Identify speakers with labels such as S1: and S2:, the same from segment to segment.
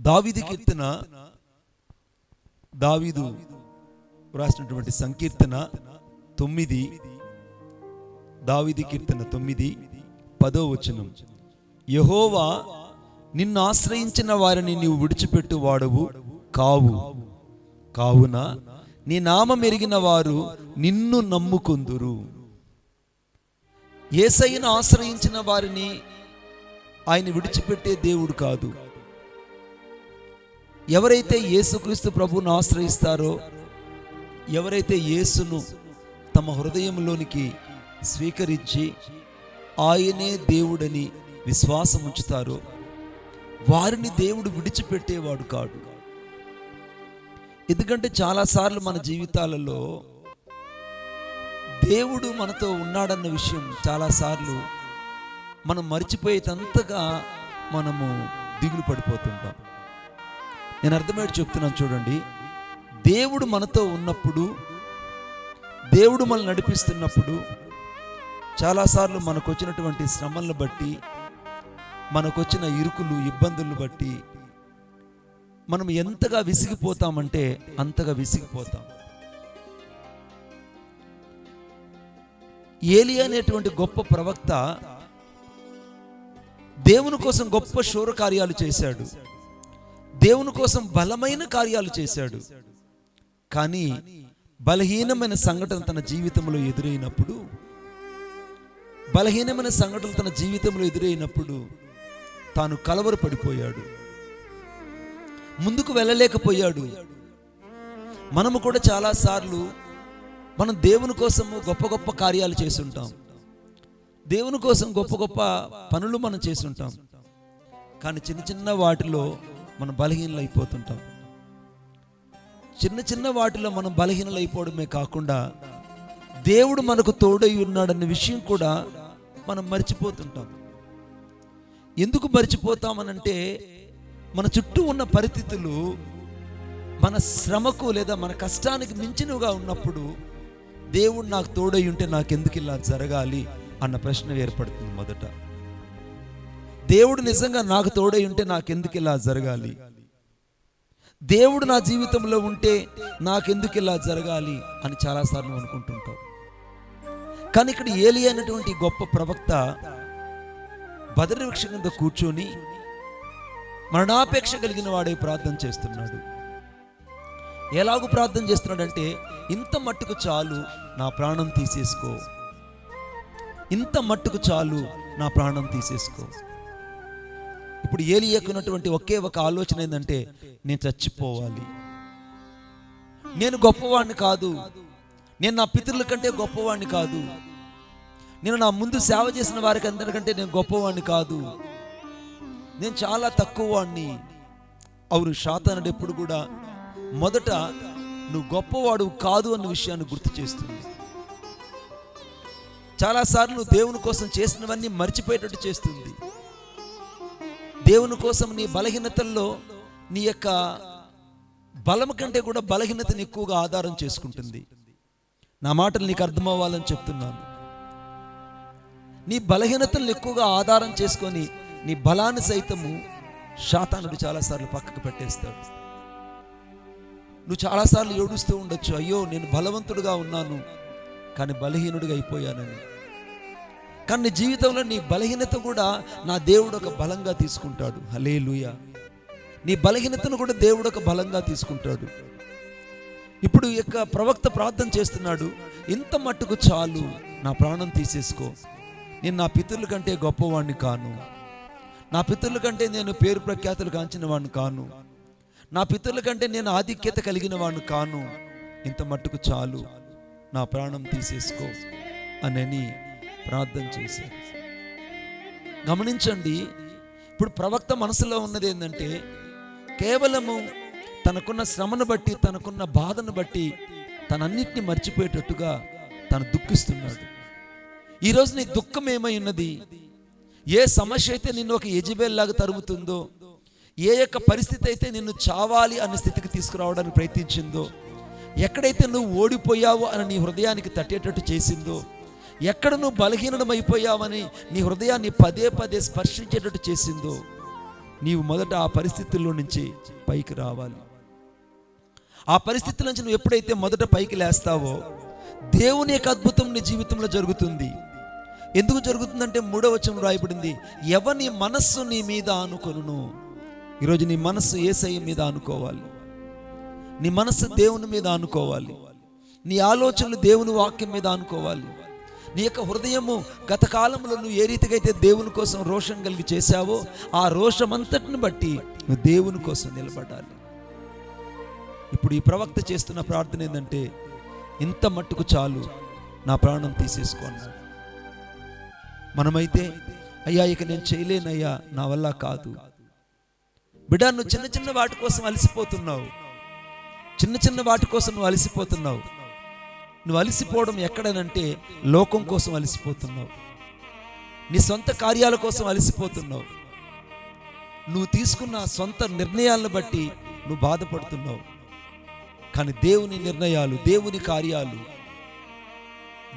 S1: దావీదు కీర్తన దావీదు రాసినటువంటి సంకీర్తన తొమ్మిది. దావిది కీర్తన తొమ్మిది. పదో వచనం. యహోవా నిన్ను ఆశ్రయించిన వారిని నీవు విడిచిపెట్టు వాడవు కావు. కావున నీ నామం ఎరిగిన వారు నిన్ను నమ్ముకుందురు. ఏసైన ఆశ్రయించిన వారిని ఆయన విడిచిపెట్టే దేవుడు కాదు. ఎవరైతే యేసుక్రీస్తు ప్రభువును ఆశ్రయిస్తారో ఎవరైతే యేసును తమ హృదయంలోనికి స్వీకరించి ఆయనే దేవుడని విశ్వాసం ఉంచుతారో వారిని దేవుడు విడిచిపెట్టేవాడు కాడు. ఎందుకంటే చాలాసార్లు మన జీవితాలలో దేవుడు మనతో ఉన్నాడన్న విషయం చాలాసార్లు మనం మర్చిపోయేటంతగా మనము దిగులు పడిపోతుంటాం. నేను అర్థమయ్యేది చెప్తున్నాను చూడండి. దేవుడు మనతో ఉన్నప్పుడు దేవుడు మనల్ని నడిపిస్తున్నప్పుడు చాలాసార్లు మనకు వచ్చినటువంటి శ్రమలను బట్టి మనకు వచ్చిన ఇరుకులు ఇబ్బందులను బట్టి మనం ఎంతగా విసిగిపోతామంటే అంతగా విసిగిపోతాం. ఏలి అనేటువంటి గొప్ప ప్రవక్త దేవుని కోసం గొప్ప శూర కార్యాలు చేశాడు. దేవుని కోసం బలమైన కార్యాలు చేశాడు. కానీ బలహీనమైన సంఘటన తన జీవితంలో ఎదురైనప్పుడు బలహీనమైన సంఘటన తన జీవితంలో ఎదురైనప్పుడు తాను కలవరు పడిపోయాడు ముందుకు వెళ్ళలేకపోయాడు. మనము కూడా చాలాసార్లు మనం దేవుని కోసము గొప్ప గొప్ప కార్యాలు చేస్తుంటాం. దేవుని కోసం గొప్ప గొప్ప పనులు మనం చేస్తుంటాం. కానీ చిన్న చిన్న వాటిలో మనం బలహీనలు అయిపోతుంటాం చిన్న చిన్న వాటిలో మనం బలహీనలు అయిపోవడమే కాకుండా దేవుడు మనకు తోడై ఉన్నాడన్న విషయం కూడా మనం మర్చిపోతుంటాం. ఎందుకు మర్చిపోతామనంటే మన చుట్టూ ఉన్న పరిస్థితులు మన శ్రమకు లేదా మన కష్టానికి మించినవిగా ఉన్నప్పుడు దేవుడు నాకు తోడై ఉంటే నాకెందుకు ఇలా జరగాలి అన్న ప్రశ్న ఏర్పడుతుంది మొదట. దేవుడు నిజంగా నాకు తోడై ఉంటే నాకెందుకు ఇలా జరగాలి? దేవుడు నా జీవితంలో ఉంటే నాకెందుకు ఇలా జరగాలి అని చాలాసార్లు అనుకుంటుంటాం. కానీ ఇక్కడ ఏలి అయినటువంటి గొప్ప ప్రవక్త బదరి వృక్ష కింద కూర్చొని మరణాపేక్ష కలిగిన వాడే ప్రార్థన చేస్తున్నాడు. ఎలాగూ ప్రార్థన చేస్తున్నాడంటే ఇంత మట్టుకు చాలు నా ప్రాణం తీసేసుకో. ఇంత మట్టుకు చాలు నా ప్రాణం తీసేసుకో. ఇప్పుడు ఏలియకున్నటువంటి ఒకే ఒక ఆలోచన ఏంటంటే నేను చచ్చిపోవాలి. నేను గొప్పవాడిని కాదు. నేను నా పితరుల కంటే గొప్పవాడిని కాదు. నేను నా ముందు సేవ చేసిన వారికి అందరికంటే నేను గొప్పవాడిని కాదు. నేను చాలా తక్కువ వాడిని అవును శాతానుడు ఎప్పుడు కూడా మొదట నువ్వు గొప్పవాడు కాదు అన్న విషయాన్ని గుర్తు చేస్తుంది. చాలాసార్లు నువ్వు దేవుని కోసం చేసినవన్నీ మర్చిపోయేటట్టు చేస్తుంది. దేవుని కోసం నీ బలహీనతల్లో నీ యొక్క బలం కంటే కూడా బలహీనతను ఎక్కువగా ఆధారం చేసుకుంటుంది. నా మాటలు నీకు అర్థం అవ్వాలని చెప్తున్నాను. నీ బలహీనతలను ఎక్కువగా ఆధారం చేసుకొని నీ బలాన్ని సైతము శాతానుడు చాలాసార్లు పక్కకు పెట్టేస్తాడు. నువ్వు చాలాసార్లు ఏడుస్తూ ఉండొచ్చు అయ్యో నేను బలవంతుడుగా ఉన్నాను కానీ బలహీనుడిగా అయిపోయానని. కానీ నీ జీవితంలో నీ బలహీనత కూడా నా దేవుడు ఒక బలంగా తీసుకుంటాడు. హలే నీ బలహీనతను కూడా దేవుడు ఒక బలంగా తీసుకుంటాడు. ఇప్పుడు యొక్క ప్రవక్త ప్రార్థన చేస్తున్నాడు ఇంత మట్టుకు చాలు నా ప్రాణం తీసేసుకో. నేను నా పితరుల కంటే గొప్పవాడిని కాను. నా పితరుల కంటే నేను పేరు ప్రఖ్యాతులు కాంచిన వాడిని కాను. నా పితరుల కంటే నేను ఆధిక్యత కలిగిన వాడిని కాను. ఇంత మట్టుకు చాలు నా ప్రాణం తీసేసుకో అనని ప్రార్థన చేశారు గమనించండి ఇప్పుడు ప్రవక్త మనసులో ఉన్నది ఏంటంటే కేవలము తనకున్న శ్రమను బట్టి తనకున్న బాధను బట్టి తనన్నిటిని మర్చిపోయేటట్టుగా తను దుఃఖిస్తున్నాడు. ఈరోజు నీ దుఃఖం ఏమై ఉన్నది? ఏ సమస్య అయితే నిన్ను ఒక యజబేల్లాగా తరుముతుందో ఏ యొక్క పరిస్థితి అయితే నిన్ను చావాలి అనే స్థితికి తీసుకురావడానికి ప్రయత్నించిందో ఎక్కడైతే నువ్వు ఓడిపోయావో అని నీ హృదయానికి తట్టేటట్టు చేసిందో ఎక్కడ నువ్వు బలహీనమైపోయావని నీ హృదయాన్ని పదే పదే స్పర్శించేటట్టు చేసిందో నీవు మొదట ఆ పరిస్థితుల్లో నుంచి పైకి రావాలి. ఆ పరిస్థితుల నుంచి నువ్వు ఎప్పుడైతే మొదట పైకి లేస్తావో దేవుని యొక్క అద్భుతం నీ జీవితంలో జరుగుతుంది. ఎందుకు జరుగుతుందంటే మూడవ వచనం రాయబడింది ఎవని మనస్సు నీ మీద ఆనుకొనును? ఈరోజు నీ మనస్సు ఏసయ్య మీద ఆనుకోవాలి. నీ మనస్సు దేవుని మీద ఆనుకోవాలి. నీ ఆలోచనలు దేవుని వాక్యం మీద ఆనుకోవాలి. నీ యొక్క హృదయము గత కాలంలో నువ్వు ఏ రీతిగా అయితే దేవుని కోసం రోషం కలిగి చేశావో ఆ రోషం అంతటిని బట్టి నువ్వు దేవుని కోసం నిలబడాలి. ఇప్పుడు ఈ ప్రవక్త చేస్తున్న ప్రార్థన ఏంటంటే ఇంత మట్టుకు చాలు నా ప్రాణం తీసేసుకోను మనమైతే అయ్యా ఇక నేను చేయలేనయ్యా నా వల్ల కాదు. బిడ్డ నువ్వు చిన్న చిన్న వాటి కోసం అలసిపోతున్నావు. చిన్న చిన్న వాటి కోసం నువ్వు అలసిపోతున్నావు. నువ్వు అలసిపోవడం ఎక్కడనంటే లోకం కోసం అలసిపోతున్నావు. నీ సొంత కార్యాల కోసం అలసిపోతున్నావు. నువ్వు తీసుకున్న సొంత నిర్ణయాలను బట్టి నువ్వు బాధపడుతున్నావు. కానీ దేవుని నిర్ణయాలు దేవుని కార్యాలు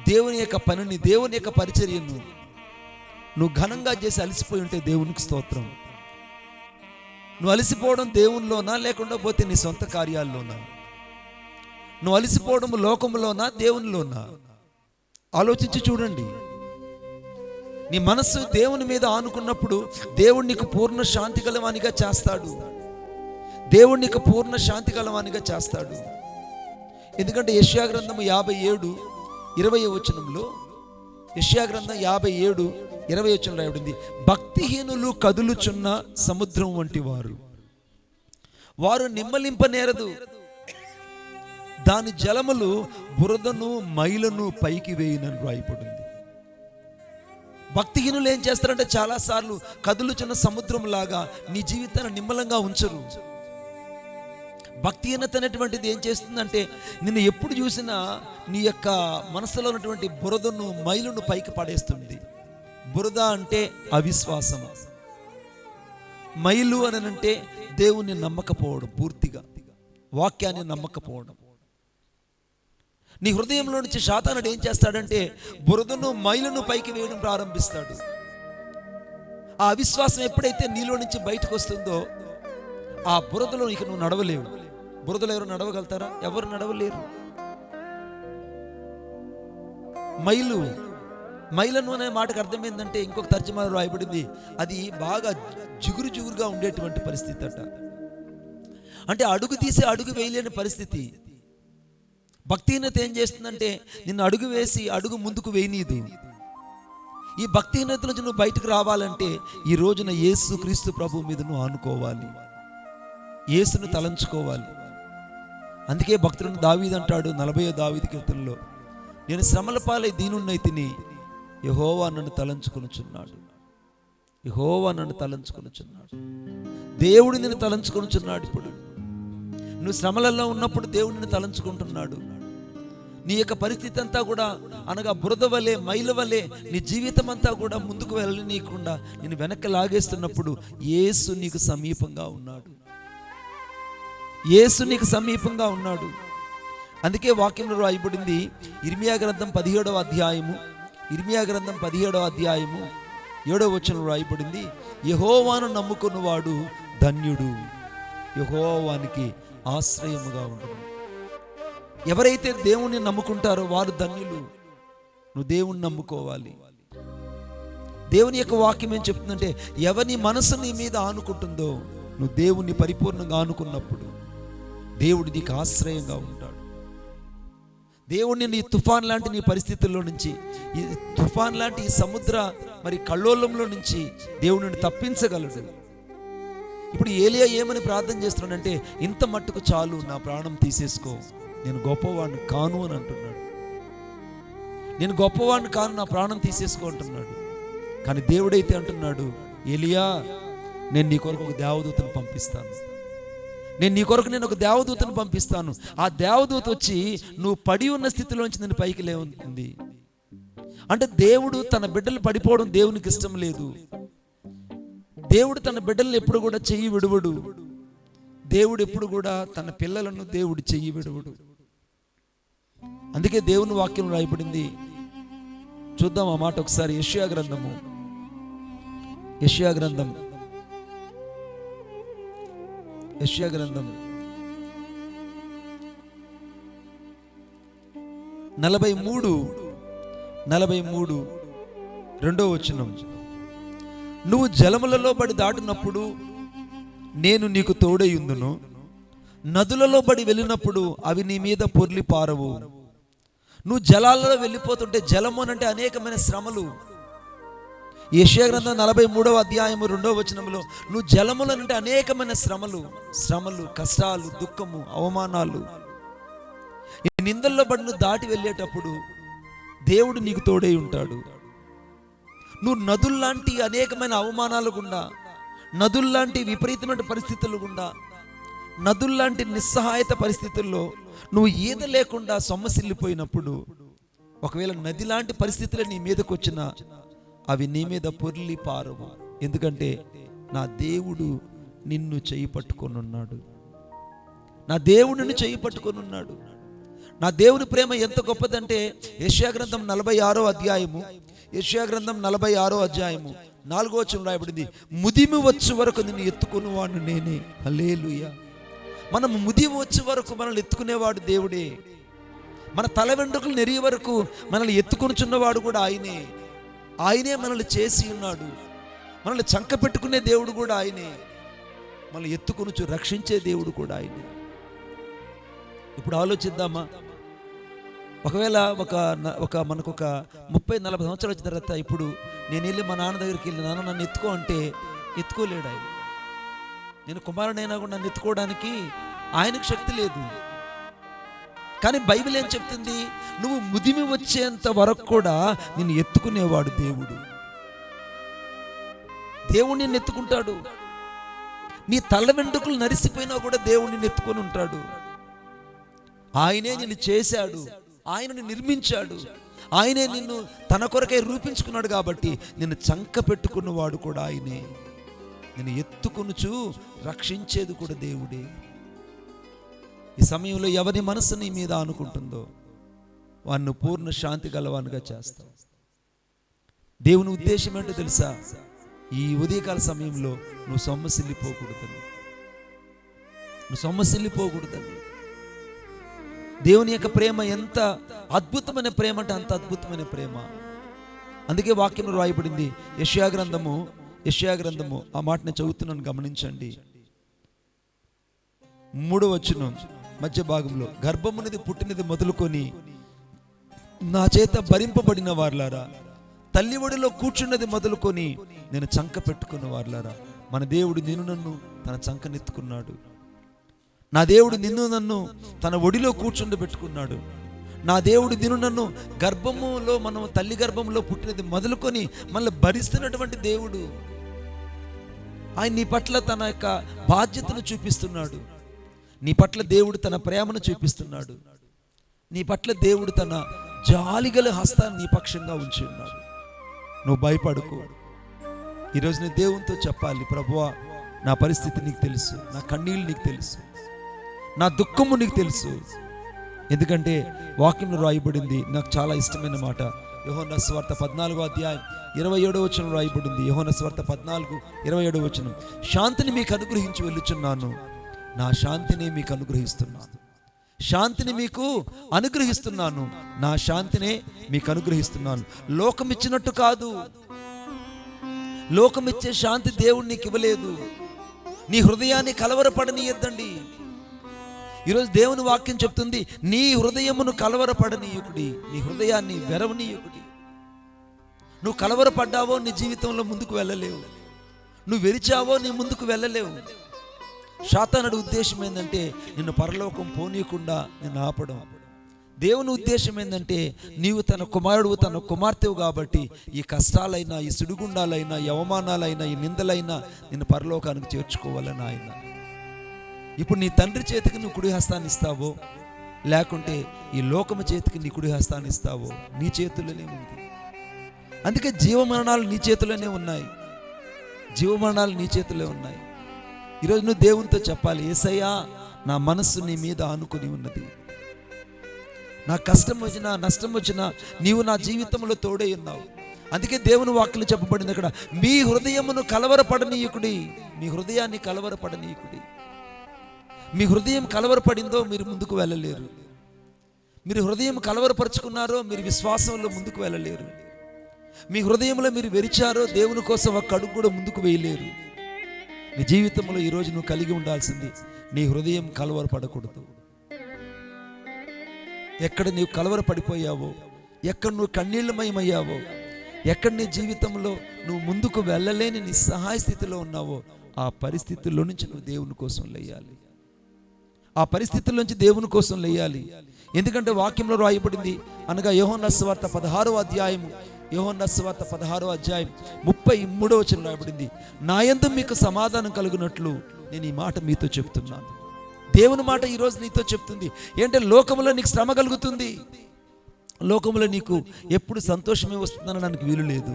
S1: దేవుని యొక్క పనిని దేవుని యొక్క పరిచర్యను నువ్వు ఘనంగా చేసి అలసిపోయి ఉంటే దేవునికి స్తోత్రం. నువ్వు అలసిపోవడం దేవునిలోనా లేకుండా పోతే నీ సొంత కార్యాల్లోనా? నువ్వు అలసిపోవడం లోకంలోనా దేవునిలోనా? ఆలోచించి చూడండి. నీ మనస్సు దేవుని మీద ఆనుకున్నప్పుడు దేవుడు నీకు పూర్ణ శాంతి కలవానిగా చేస్తాడు. దేవుడు నీకు పూర్ణ శాంతి కలవానిగా చేస్తాడు. ఎందుకంటే యష్యా గ్రంథము యాభై ఏడు ఇరవై వచనంలో యష్యా గ్రంథం యాభై ఏడు ఇరవై వచనం రాయబడింది. భక్తిహీనులు కదులుచున్న సముద్రం వంటి వారు. వారు నిమ్మలింపనేరదు. దాని జలములు బురదను మైలను పైకి వేయినని రాయబడింది భక్తిహీనులు ఏం చేస్తారంటే చాలాసార్లు కదులుచున్న సముద్రం లాగా నీ జీవితాన్ని నిమ్మలంగా ఉంచరు. భక్తిహీనత అనేటువంటిది ఏం చేస్తుందంటే నిన్ను ఎప్పుడు చూసినా నీ యొక్క మనసులో ఉన్నటువంటి బురదను మైలును పైకి పడేస్తుంది. బురద అంటే అవిశ్వాసం మైలు అని అంటే దేవుణ్ణి నమ్మకపోవడం పూర్తిగా. వాక్యాన్ని నమ్మకపోవడం. నీ హృదయంలో నుంచి శాతానుడు ఏం చేస్తాడంటే బురదను మైలును పైకి వేయడం ప్రారంభిస్తాడు. ఆ అవిశ్వాసం ఎప్పుడైతే నీలో నుంచి బయటకు వస్తుందో ఆ బురదలో ఇక నువ్వు నడవలేవు. బురదలో ఎవరు నడవగలుగుతారా? ఎవరు నడవలేరు. మైలు మైలను అనే మాటకు అర్థం ఏంటంటే ఇంకొక తర్జమాలో రాయబడింది అది బాగా జిగురు జిగురుగా ఉండేటువంటి పరిస్థితి అట. అంటే అడుగు తీసి అడుగు వేయలేని పరిస్థితి. భక్తిహీనత ఏం చేస్తుందంటే నిన్ను అడుగు వేసి అడుగు ముందుకు వేయనీదు. ఈ భక్తిహీనత నుంచి నువ్వు బయటకు రావాలంటే ఈ రోజున యేసు క్రీస్తు ప్రభు మీద నువ్వు ఆనుకోవాలి. యేసును తలంచుకోవాలి. అందుకే భక్తులను దావీది అంటాడు నలభై దావీది కీర్తనలో నేను శ్రమల పాలై దీనున్నై తిని యహోవా నన్ను తలంచుకొనుచున్నాడు. యహోవా నన్ను తలంచుకొనుచున్నాడు. దేవుడు నిన్ను తలంచుకొనుచున్నాడు ఇప్పుడు. నువ్వు శ్రమలలో ఉన్నప్పుడు దేవుడిని తలంచుకుంటున్నాడు. నీ యొక్క పరిస్థితి అంతా కూడా అనగా బురద వలె మైల వలె నీ జీవితం అంతా కూడా ముందుకు వెళ్ళనీయకుండా నేను వెనక్కి లాగేస్తున్నప్పుడు యేసు నీకు సమీపంగా ఉన్నాడు. యేసు నీకు సమీపంగా ఉన్నాడు. అందుకే వాక్యంలో రాయబడింది ఇర్మియా గ్రంథం పదిహేడవ అధ్యాయము ఇర్మియా గ్రంథం పదిహేడవ అధ్యాయము ఏడవ వచనం రాయబడింది యహోవాను నమ్ముకున్నవాడు ధన్యుడు. యహోవానికి ఆశ్రయముగా ఉంటుంది ఎవరైతే దేవుణ్ణి నమ్ముకుంటారో వారు ధన్యులు. నువ్వు దేవుణ్ణి నమ్ముకోవాలి. దేవుని యొక్క వాక్యం ఏం చెప్తుందంటే ఎవరి మనసు నీ మీద ఆనుకుంటుందో నువ్వు దేవుణ్ణి పరిపూర్ణంగా ఆనుకున్నప్పుడు దేవుడు నీకు ఆశ్రయంగా ఉంటాడు. దేవుణ్ణి నీ తుఫాన్ లాంటి నీ పరిస్థితుల్లో నుంచి ఈ తుఫాన్ లాంటి ఈ సముద్ర మరి కళ్ళోలంలో నుంచి దేవుడిని తప్పించగలడు. ఇప్పుడు ఏలియా ఏమని ప్రార్థన చేస్తున్నాడంటే ఇంత మట్టుకు చాలు నా ప్రాణం తీసేసుకో. నేను గొప్పవాడిని కాను అని అంటున్నాడు. నేను గొప్పవాడిని కాను నా ప్రాణం తీసేసుకో అంటున్నాడు. కానీ దేవుడైతే అంటున్నాడు ఎలియా నేను నీ కొరకు ఒక దేవదూతను పంపిస్తాను. నేను నీ కొరకు నేను ఒక దేవదూతను పంపిస్తాను. ఆ దేవదూత వచ్చి నువ్వు పడి ఉన్న స్థితిలోంచి నేను పైకి లేవుంది అంటే దేవుడు తన బిడ్డలు పడిపోవడం దేవునికి ఇష్టం లేదు. దేవుడు తన బిడ్డలను ఎప్పుడు కూడా చెయ్యి విడువడు. దేవుడు ఎప్పుడు కూడా తన పిల్లలను దేవుడు చెయ్యి విడువడు. అందుకే దేవుని వాక్యం రాయబడింది. చూద్దాం ఆ మాట ఒకసారి. యష్యా గ్రంథము. యష్యా గ్రంథం. యష్యా గ్రంథం. నలభై మూడు నలభై మూడు రెండో వచనం. నువ్వు జలములలో పడి దాటినప్పుడు నేను నీకు తోడయుందును నదులలో పడి వెళ్ళినప్పుడు అవి నీ మీద పొర్లి పారవు. నువ్వు జలాలలో వెళ్ళిపోతుంటే జలము అంటే అనేకమైన శ్రమలు. యశ్వగ్రంథం నలభై మూడవ అధ్యాయము రెండవ వచనంలో నువ్వు జలములనంటే అనేకమైన శ్రమలు శ్రమలు కష్టాలు దుఃఖము అవమానాలు. ఈ నిందల్లో పడిన నువ్వు దాటి వెళ్ళేటప్పుడు దేవుడు నీకు తోడై ఉంటాడు. నువ్వు నదుల్లాంటి అనేకమైన అవమానాలు గుండా నదుల్లాంటి విపరీతమైన పరిస్థితులు గుండా నదుల్లాంటి నిస్సహాయత పరిస్థితుల్లో నువ్వు ఈద లేకుండా సొమ్మసిల్లిపోయినప్పుడు ఒకవేళ నది లాంటి పరిస్థితులు నీ మీదకి వచ్చినా అవి నీ మీద పొర్లి పారవు. ఎందుకంటే నా దేవుడు నిన్ను చేయి పట్టుకొని ఉన్నాడు నా దేవుడిని చేయి పట్టుకొని ఉన్నాడు నా దేవుని ప్రేమ ఎంత గొప్పదంటే యెషయా గ్రంథం నలభై ఆరో అధ్యాయము యెషయా గ్రంథం నలభై ఆరో అధ్యాయము నాలుగో వచ్చిన రాయబడింది ముదిమి వచ్చే వరకు నిన్ను ఎత్తుకుని వాడిని నేనే. హల్లెలూయా. మనం ముదిమి వచ్చే వరకు మనల్ని ఎత్తుకునేవాడు దేవుడే. మన తల వెంట్రుకలు నెరిగే వరకు మనల్ని ఎత్తుకొనుచున్నవాడు కూడా ఆయనే. ఆయనే మనల్ని చేసి ఉన్నాడు. మనల్ని చంక పెట్టుకునే దేవుడు కూడా ఆయనే. మనల్ని ఎత్తుకొనుచు రక్షించే దేవుడు కూడా ఆయనే. ఇప్పుడు ఆలోచిద్దామా? ఒకవేళ ఒక ఒక మనకు ఒక ముప్పై నలభై సంవత్సరాలు వచ్చిన తర్వాత ఇప్పుడు నేను వెళ్ళి మా నాన్న దగ్గరికి వెళ్ళి నాన్న నన్ను ఎత్తుకో అంటే ఎత్తుకోలేడు ఆయన. నేను కుమారుడైనా కూడా నన్ను ఎత్తుకోవడానికి ఆయనకు శక్తి లేదు. కానీ బైబిల్ ఏం చెప్తుంది? నువ్వు ముదిమి వచ్చేంత వరకు కూడా నిన్ను ఎత్తుకునేవాడు దేవుడు. దేవుడు నిన్ను ఎత్తుకుంటాడు. నీ తల వెంట్రుకలు నరిసిపోయినా కూడా దేవుడు నిన్ను ఎత్తుకొని ఉంటాడు. ఆయనే నిన్ను చేశాడు. ఆయనను నిర్మించాడు. ఆయనే నిన్ను తన కొరకే రూపించుకున్నాడు కాబట్టి నిన్ను చంక పెట్టుకున్నవాడు కూడా ఆయనే. నేను ఎత్తుకొనుచు రక్షించేది కూడా దేవుడే. ఈ సమయంలో ఎవరి మనసు నీ మీద అనుకుంటుందో వాడిని పూర్ణ శాంతి గలవానుగా చేస్తావు దేవుని ఉద్దేశం ఏంటో తెలుసా? ఈ ఉదయకాల సమయంలో నువ్వు సొమ్మసిల్లిపోకూడదని. నువ్వు సొమ్మసిల్లిపోకూడదని. దేవుని యొక్క ప్రేమ ఎంత అద్భుతమైన ప్రేమ అంటే అంత అద్భుతమైన ప్రేమ. అందుకే వాక్యం రాయబడింది యశ్యాగ్రంథము యష్యా గ్రంథము ఆ మాటని చదువుతున్నాను గమనించండి. మూడో వచనం మధ్య భాగంలో గర్భమునిది పుట్టినది మొదలుకొని నా చేత భరింపబడిన వార్లారా తల్లి ఒడిలో కూర్చున్నది మొదలుకొని నేను చంక పెట్టుకున్న వార్లారా మన దేవుడు నిన్ను నన్ను తన చంకనెత్తుకున్నాడు. నా దేవుడు నిన్ను నన్ను తన ఒడిలో కూర్చుండి పెట్టుకున్నాడు. నా దేవుడు నిన్ను నన్ను గర్భములో మనం తల్లి గర్భంలో పుట్టినది మొదలుకొని మళ్ళీ భరిస్తున్నటువంటి దేవుడు ఆయన నీ పట్ల తన యొక్క బాధ్యతను చూపిస్తున్నాడు. నీ పట్ల దేవుడు తన ప్రేమను చూపిస్తున్నాడు. నీ పట్ల దేవుడు తన జాలిగల హస్తాన్ని నీ పక్షంగా ఉంచి ఉన్నాడు. నువ్వు భయపడుకో. ఈరోజు నీ దేవునితో చెప్పాలి ప్రభువా నా పరిస్థితి నీకు తెలుసు నా కన్నీళ్ళు నీకు తెలుసు నా దుఃఖము నీకు తెలుసు. ఎందుకంటే వాక్యంలో రాయబడింది నాకు చాలా ఇష్టమైన మాట యోహోన స్వార్థ పద్నాలుగో అధ్యాయం ఇరవై ఏడో వచనం రాయబడింది. యోహోన స్వార్థ పద్నాలుగు ఇరవై ఏడో వచనం. శాంతిని మీకు అనుగ్రహించి వెళ్ళుచున్నాను. నా శాంతిని మీకు అనుగ్రహిస్తున్నాను. శాంతిని మీకు అనుగ్రహిస్తున్నాను. నా శాంతినే మీకు అనుగ్రహిస్తున్నాను. లోకం ఇచ్చినట్టు కాదు. లోకమిచ్చే శాంతి దేవుడు నీకు ఇవ్వలేదు. నీ హృదయాన్ని కలవరపడనీయద్దండి. ఈరోజు దేవుని వాక్యం చెప్తుంది నీ హృదయమును కలవరపడనీయుకుడి నీ హృదయాన్ని వెరవనీయుకుడి. నువ్వు కలవరపడ్డావో నీ జీవితంలో ముందుకు వెళ్ళలేవు. నువ్వు వెరిచావో నీ ముందుకు వెళ్ళలేవు. శాతానుడి ఉద్దేశం ఏంటంటే నిన్ను పరలోకం పోనీయకుండా నిన్ను ఆపడం. దేవుని ఉద్దేశం ఏంటంటే నీవు తన కుమారుడు తన కుమార్తెవు కాబట్టి ఈ కష్టాలైనా ఈ సుడిగుండాలైనా ఈ అవమానాలైనా ఈ నిందలైనా నిన్ను పరలోకానికి చేర్చుకోవాలని ఆయన ఇప్పుడు నీ తండ్రి చేతికి నువ్వు కుడి హస్తాన్ని ఇస్తావో? లేకుంటే ఈ లోకము చేతికి నీ కుడి హస్తాన్ని ఇస్తావో? నీ చేతుల్లోనే ఉంది. అందుకే జీవమరణాలు నీ చేతిలోనే ఉన్నాయి. జీవమరణాలు నీ చేతిలో ఉన్నాయి. ఈరోజు నువ్వు దేవునితో చెప్పాలి ఏసయ్యా నా మనస్సు నీ మీద ఆనుకుని ఉన్నది. నా కష్టం వచ్చినా నష్టం వచ్చినా నీవు నా జీవితంలో తోడై ఉన్నావు. అందుకే దేవుని వాక్యలు చెప్పబడింది అక్కడ మీ హృదయమును కలవరపడనీయకుడి మీ హృదయాన్ని కలవరపడనీయకుడి. మీ హృదయం కలవరపడిందో మీరు ముందుకు వెళ్ళలేరు. మీరు హృదయం కలవరపరుచుకున్నారో మీరు విశ్వాసంలో ముందుకు వెళ్ళలేరు. మీ హృదయంలో మీరు వెరిచారో దేవుని కోసం ఒక అడుగు కూడా ముందుకు వేయలేరు. నీ జీవితంలో ఈరోజు నువ్వు కలిగి ఉండాల్సింది నీ హృదయం కలవరపడకూడదు. ఎక్కడ నీవు కలవరపడిపోయావో ఎక్కడ నువ్వు కన్నీళ్ళమయమయ్యావో ఎక్కడ నీ జీవితంలో నువ్వు ముందుకు వెళ్ళలేని నీ సహాయ స్థితిలో ఉన్నావో ఆ పరిస్థితుల్లో నుంచి నువ్వు దేవుని కోసం లేయాలి. ఆ పరిస్థితుల నుంచి దేవుని కోసం లేయాలి. ఎందుకంటే వాక్యంలో రాయబడింది అనగా యోహన్ వార్త పదహారో అధ్యాయము యోహన్ వార్త పదహారో అధ్యాయం ముప్పై మూడో వచ్చిన రాయబడింది. నాయందు మీకు సమాధానం కలుగునట్లు నేను ఈ మాట మీతో చెప్తున్నాను. దేవుని మాట ఈరోజు నీతో చెప్తుంది. ఏంటంటే లోకంలో నీకు శ్రమ కలుగుతుంది. లోకంలో నీకు ఎప్పుడు సంతోషమే వస్తుందని నాకు వీలు లేదు.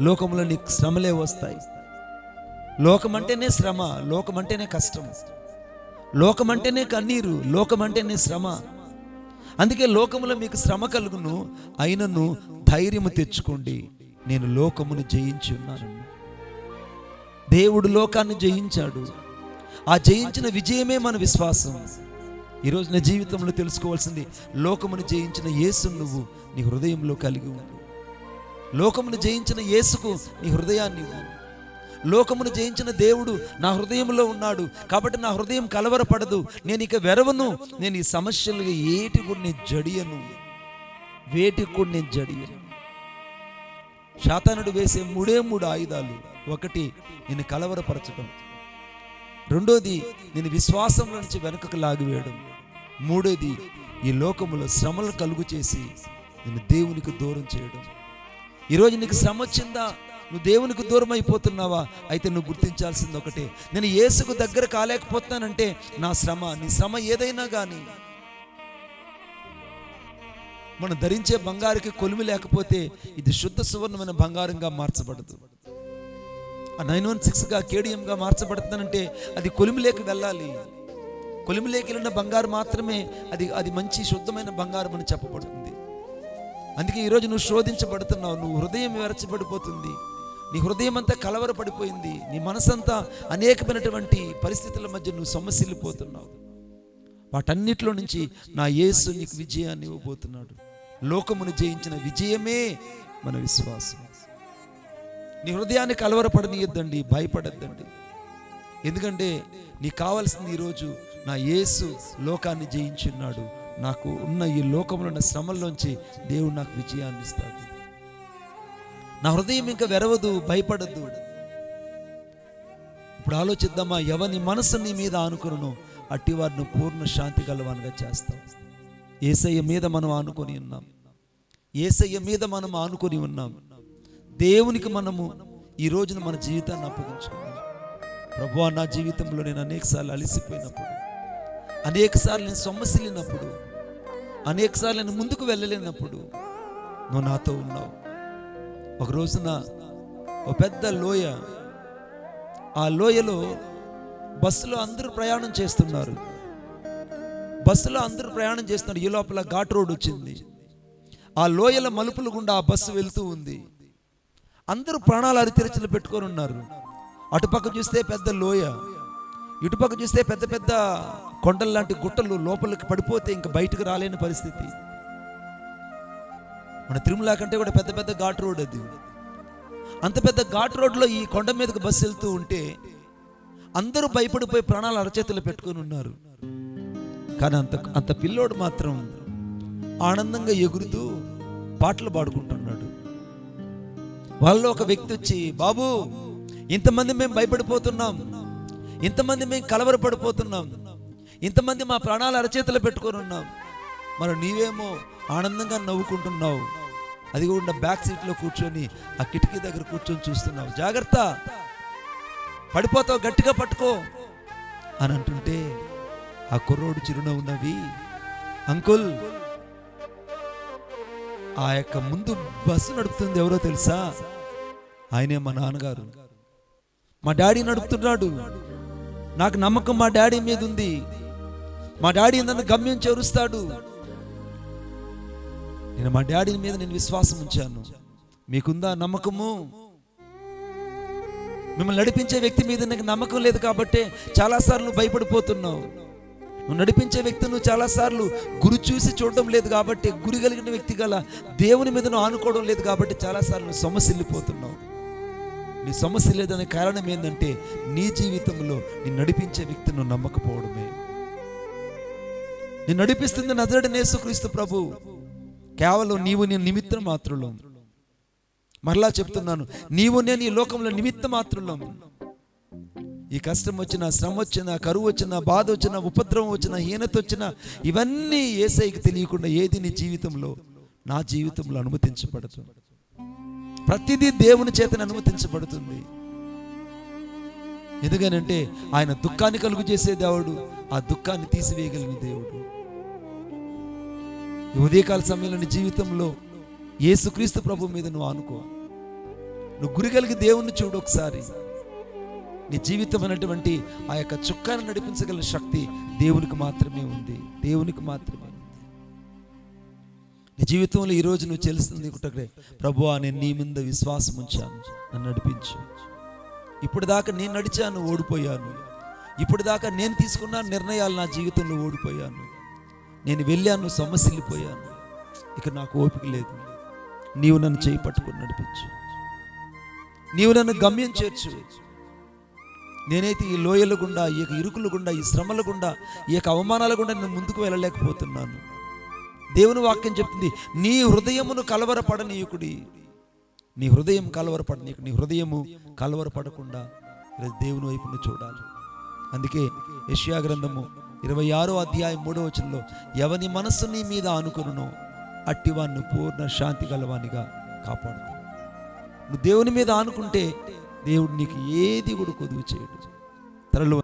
S1: లోకంలో నీకు శ్రమలే వస్తాయి. లోకం అంటేనే శ్రమ లోకం అంటేనే కష్టం. లోకం అంటేనే కన్నీరు లోకం అంటేనే శ్రమ. అందుకే లోకములో మీకు శ్రమ కలుగును అయినను ధైర్యము తెచ్చుకోండి. నేను లోకమును జయించి ఉన్నాను. దేవుడు లోకాన్ని జయించాడు. ఆ జయించిన విజయమే మన విశ్వాసం. ఈరోజు నా జీవితంలో తెలుసుకోవాల్సింది లోకమును జయించిన యేసు నువ్వు నీ హృదయంలో కలిగి ఉండు. లోకమును జయించిన యేసుకు నీ హృదయాన్ని ఇవ్వు. లోకమును జయించిన దేవుడు నా హృదయంలో ఉన్నాడు. కాబట్టి నా హృదయం కలవరపడదు. నేను ఇక వెరవను. నేను ఈ సమస్యలుగా ఏటి కూడా నేను జడియను. వేటికి కూడా నేను జడియను. శాతానుడు వేసే మూడే మూడు ఆయుధాలు. ఒకటి నేను కలవరపరచడం రెండోది నేను విశ్వాసంలో నుంచి వెనుకకు లాగివేయడం. మూడోది ఈ లోకములో శ్రమలు కలుగు చేసి నేను దేవునికి దూరం చేయడం. ఈరోజు నీకు శ్రమ వచ్చిందా? నువ్వు దేవునికి దూరం అయిపోతున్నావా అయితే నువ్వు గుర్తించాల్సింది ఒకటే. నేను యేసుకు దగ్గర కాలేకపోతానంటే నా శ్రమ నీ శ్రమ ఏదైనా కానీ మనం ధరించే బంగారుకి కొలిమి లేకపోతే ఇది శుద్ధ సువర్ణమైన బంగారంగా మార్చబడదు. ఆ నైన్ వన్ సిక్స్గా కేడియంగా మార్చబడుతుందంటే అది కొలిమిలేకి వెళ్ళాలి. కొలిమిలేకి వెళ్ళిన బంగారు మాత్రమే అది అది మంచి శుద్ధమైన బంగారం అని చెప్పబడుతుంది. అందుకే ఈరోజు నువ్వు శోధించబడుతున్నావు నువ్వు హృదయం విరచబడిపోతుంది. నీ హృదయం అంతా కలవరపడిపోయింది. నీ మనసంతా అనేకమైనటువంటి పరిస్థితుల మధ్య నువ్వు సమస్యలిపోతున్నావు వాటన్నిటిలో నుంచి నా యేసు నీకు విజయాన్ని ఇవ్వబోతున్నాడు. లోకమును జయించిన విజయమే మన విశ్వాసం. నీ హృదయాన్ని కలవరపడనీయద్దండి భయపడద్దండి. ఎందుకంటే నీకు కావాల్సింది ఈరోజు నా యేసు లోకాన్ని జయించున్నాడు. నాకు ఉన్న ఈ లోకంలో ఉన్న శ్రమల్లోంచి దేవుడు నాకు విజయాన్ని ఇస్తాడు. నా హృదయం ఇంకా వెరవదు భయపడద్దు ఇప్పుడు ఆలోచిద్దామా ఎవని మనసు నీ మీద ఆనుకును అట్టి వారిని పూర్ణ శాంతి గలవానిగా చేస్తాం. ఏసయ్య మీద మనం ఆనుకొని ఉన్నాం. ఏసయ్య మీద మనం ఆనుకొని ఉన్నాం. దేవునికి మనము ఈ రోజున మన జీవితాన్ని అప్పగించుకున్నాం. ప్రభు నా జీవితంలో నేను అనేకసార్లు అలసిపోయినప్పుడు అనేకసార్లు నేను సొమ్మసిల్లినప్పుడు అనేకసార్లు నేను ముందుకు వెళ్ళలేనప్పుడు నువ్వు నాతో ఉన్నావు. ఒక రోజున ఒక పెద్ద లోయ ఆ లోయలో బస్సులో అందరూ ప్రయాణం చేస్తున్నారు. బస్సులో అందరూ ప్రయాణం చేస్తున్నారు. ఈ లోపల ఘాట్ రోడ్ వచ్చింది. ఆ లోయల మలుపులు గుండా ఆ బస్సు వెళ్తూ ఉంది. అందరూ ప్రాణాలు అరితెరచలు పెట్టుకొని ఉన్నారు. అటుపక్క చూస్తే పెద్ద లోయ ఇటుపక్క చూస్తే పెద్ద పెద్ద కొండల లాంటి గుట్టలు లోపలికి పడిపోతే ఇంకా బయటకు రాలేని పరిస్థితి. మన తిరుమల కంటే కూడా పెద్ద పెద్ద ఘాట్ రోడ్ అది. అంత పెద్ద ఘాట్ రోడ్లో ఈ కొండ మీదకి బస్సు వెళ్తూ ఉంటే అందరూ భయపడిపోయి ప్రాణాలు అరచేతులు పెట్టుకొని ఉన్నారు. కానీ అంత అంత పిల్లోడు మాత్రం ఆనందంగా ఎగురుతూ పాటలు పాడుకుంటున్నాడు. వాళ్ళలో ఒక వ్యక్తి వచ్చి బాబు ఇంతమంది మేము భయపడిపోతున్నాం. ఇంతమంది మేము కలవరపడిపోతున్నాం. ఇంతమంది మా ప్రాణాలు అరచేతులు పెట్టుకొని ఉన్నాం. మరి నీవేమో ఆనందంగా నవ్వుకుంటున్నావు. అది కూడా బ్యాక్ సీట్లో కూర్చొని ఆ కిటికీ దగ్గర కూర్చొని చూస్తున్నావు. జాగ్రత్త. పడిపోతావు గట్టిగా పట్టుకో అని అంటుంటే ఆ కుర్రోడు చిరునవ్వు నవ్వి అంకుల్ ఆ యొక్క ముందు బస్సు నడుపుతుంది ఎవరో తెలుసా? ఆయనే మా నాన్నగారు. మా డాడీ నడుపుతున్నాడు. నాకు నమ్మకం మా డాడీ మీద ఉంది. మా డాడీ నన్ను గమ్యం చేరుస్తాడు. నేను మా డాడీ మీద నేను విశ్వాసం ఉంచాను. మీకుందా నమ్మకము? మిమ్మల్ని నడిపించే వ్యక్తి మీద నీకు నమ్మకం లేదు కాబట్టి చాలాసార్లు భయపడిపోతున్నావు. నువ్వు నడిపించే వ్యక్తి నువ్వు చాలాసార్లు గురి చూసి చూడడం లేదు కాబట్టి గురి కలిగిన వ్యక్తి గల దేవుని మీద నువ్వు ఆనుకోవడం లేదు కాబట్టి చాలాసార్లు వెళ్ళిపోతున్నావు నీ సమస్య లేదనే కారణం ఏంటంటే నీ జీవితంలో నీ నడిపించే వ్యక్తి నువ్వు నమ్మకపోవడమే. నేను నడిపిస్తుంది నజరడి నేసుక్రీస్తు ప్రభు కేవలం నీవు నేను నిమిత్తం మాత్రులం. మరలా చెప్తున్నాను నీవు నేను ఈ లోకంలో నిమిత్త మాత్రులం. ఈ కష్టం వచ్చిన శ్రమ వచ్చిన కరువు వచ్చిన బాధ వచ్చిన ఉపద్రవం వచ్చిన హీనత వచ్చిన ఇవన్నీ ఏసైకి తెలియకుండా ఏది నీ జీవితంలో? నా జీవితంలో అనుమతించబడదు. ప్రతిదీ దేవుని చేతన అనుమతించబడుతుంది. ఎందుకనంటే ఆయన దుఃఖాన్ని కలుగు చేసే దేవుడు ఆ దుఃఖాన్ని తీసివేయగలిగిన దేవుడు. ఉదయకాల సమయంలో నీ జీవితంలో యేసుక్రీస్తు ప్రభు మీద నువ్వు ఆనుకో. నువ్వు గురి కలిగి దేవుణ్ణి చూడు ఒకసారి. నీ జీవితం అనేటువంటి ఆ యొక్క చుక్కాన్ని నడిపించగల శక్తి దేవునికి మాత్రమే ఉంది. దేవునికి మాత్రమే ఉంది. నీ జీవితంలో ఈరోజు నువ్వు చెల్లిస్తుంది ఒకటే ప్రభు నేను నీ మీద విశ్వాసం ఉంచాను. నన్ను నడిపించు. ఇప్పుడు దాకా నేను నడిచాను ఓడిపోయాను. ఇప్పుడు దాకా నేను తీసుకున్న నిర్ణయాలు నా జీవితంలో ఓడిపోయాను. నేను వెళ్ళాను సమస్యలిపోయాను ఇక నాకు ఓపిక లేదు. నీవు నన్ను చేయి పట్టుకొని నడిపించు. నీవు నన్ను గమ్యం చేర్చు. నేనైతే ఈ లోయల గుండా ఈ యొక్క ఇరుకుల గుండా ఈ శ్రమల గుండా ఈ యొక్క అవమానాల గుండా నేను ముందుకు వెళ్ళలేకపోతున్నాను. దేవుని వాక్యం చెప్తుంది నీ హృదయమును కలవరపడనీయకుడి. నీ హృదయం కలవరపడనీయకు నీ హృదయము కలవరపడకుండా దేవుని వైపును చూడాలి. అందుకే యష్యా గ్రంథము ఇరవై ఆరో అధ్యాయం మూడో వచనంలో ఎవని మనస్సు నీ మీద ఆనుకొనునో అట్టివాన్ని పూర్ణ శాంతి గలవానిగా కాపాడుతాడు నువ్వు దేవుని మీద ఆనుకుంటే దేవుడు నీకు ఏది కూడా కొదువు చేయడు. తరలు